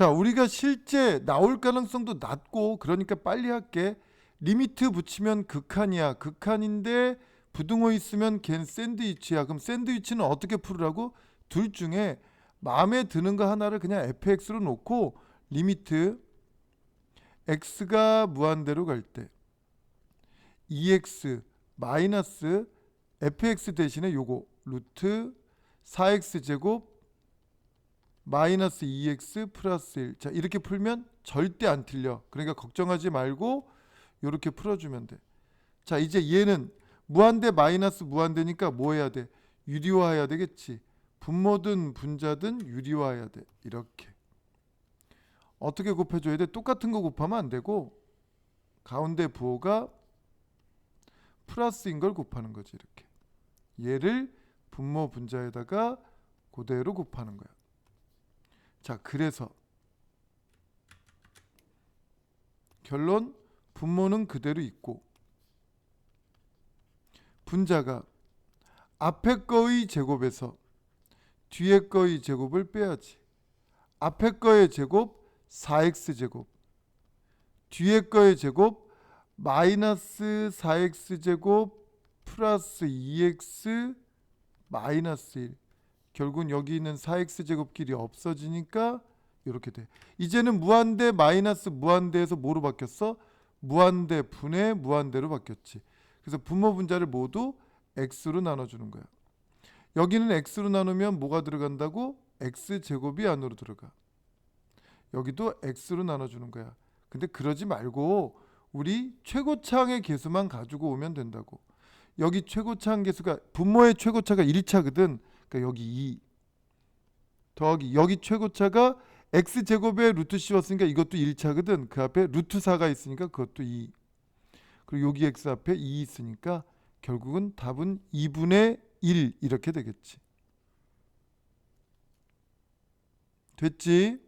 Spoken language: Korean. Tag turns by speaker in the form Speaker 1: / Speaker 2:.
Speaker 1: 자, 우리가 실제 나올 가능성도 낮고 그러니까 빨리 할게. 리미트 붙이면 극한이야. 극한인데 부등호 있으면 걘 샌드위치야. 그럼 샌드위치는 어떻게 풀으라고? 둘 중에 마음에 드는 거 하나를 그냥 fx로 놓고 리미트 x가 무한대로 갈 때 2x 마이너스 fx 대신에 요거 루트 4x 제곱 마이너스 2x 플러스 1. 자, 이렇게 풀면 절대 안 틀려. 그러니까 걱정하지 말고 이렇게 풀어주면 돼. 자, 이제 얘는 무한대 마이너스 무한대니까 뭐 해야 돼? 유리화해야 되겠지. 분모든 분자든 유리화해야 돼. 이렇게. 어떻게 곱해줘야 돼? 똑같은 거 곱하면 안 되고 가운데 부호가 플러스인 걸 곱하는 거지 이렇게. 얘를 분모 분자에다가 그대로 곱하는 거야. 자, 그래서 결론 분모는 그대로 있고 분자가 앞에 거의 제곱에서 뒤에 거의 제곱을 빼야지. 앞에 거의 제곱 4x 제곱 뒤에 거의 제곱 마이너스 4x 제곱 플러스 2x 마이너스 1 결국은 여기 있는 4x 제곱끼리 없어지니까 이렇게 돼. 이제는 무한대 마이너스 무한대에서 뭐로 바뀌었어? 무한대 분의 무한대로 바뀌었지. 그래서 분모 분자를 모두 x로 나눠주는 거야. 여기는 x로 나누면 뭐가 들어간다고? x 제곱이 안으로 들어가. 여기도 x로 나눠주는 거야. 근데 그러지 말고 우리 최고차항의 개수만 가지고 오면 된다고. 여기 최고차항 개수가 분모의 최고차가 1차거든. 그러니까 여기 2 더하기 여기 최고차가 x 제곱에 루트 씌웠으니까 이것도 1차거든. 그 앞에 루트 4가 있으니까 그것도 2. 그리고 여기 x 앞에 2 있으니까 결국은 답은 2분의 1 이렇게 되겠지. 됐지?